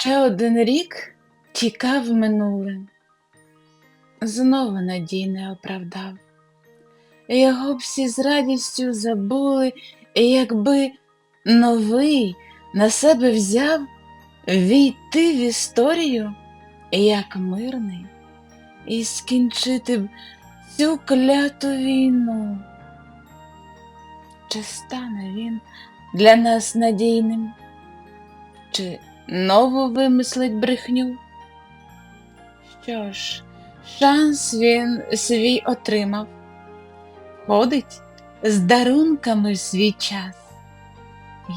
Ще один рік тікав минуле, знову надій не оправдав. Його б всі з радістю забули, якби новий на себе взяв війти в історію як мирний і скінчити б цю кляту війну. Чи стане він для нас надійним? Чи нову вимислить брехню? Що ж, шанс він свій отримав, ходить з дарунками в свій час,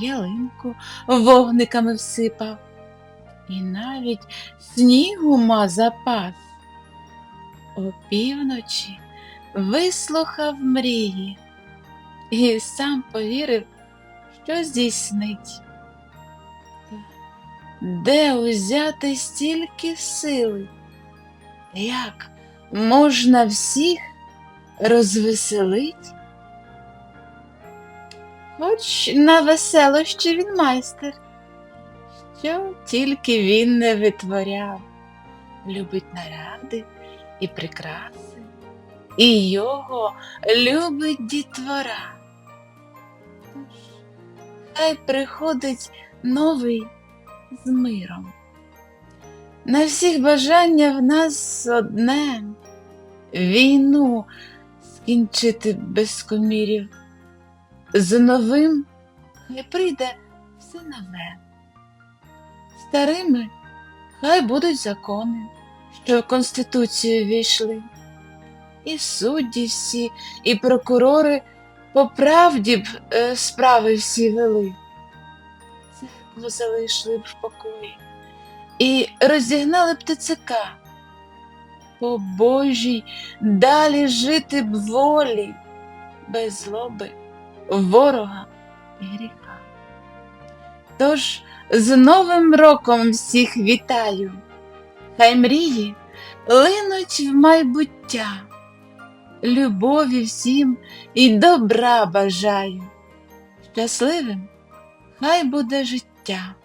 ялинку вогниками всипав, і навіть снігу ма запас. Опівночі вислухав мрії і сам повірив, що здійснить. Де узяти стільки сили? Як можна всіх розвеселить? Хоч на веселощі він майстер, що тільки він не витворяв, любить наради і прикраси, і його любить дітвора. Хай приходить новий з миром. На всіх бажання в нас одне війну скінчити без комірів. З новим хай прийде все нове. Старими хай будуть закони, що в Конституцію війшли. І судді всі, і прокурори по правді б е, справи всі вели церкву залишили б в покої і розігнали б ТЦК. По Божій далі жити б волі, без злоби, ворога і гріха. Тож з Новим роком всіх вітаю, хай мрії линуть в майбуття, любові всім і добра бажаю, щасливим хай буде життя. chào.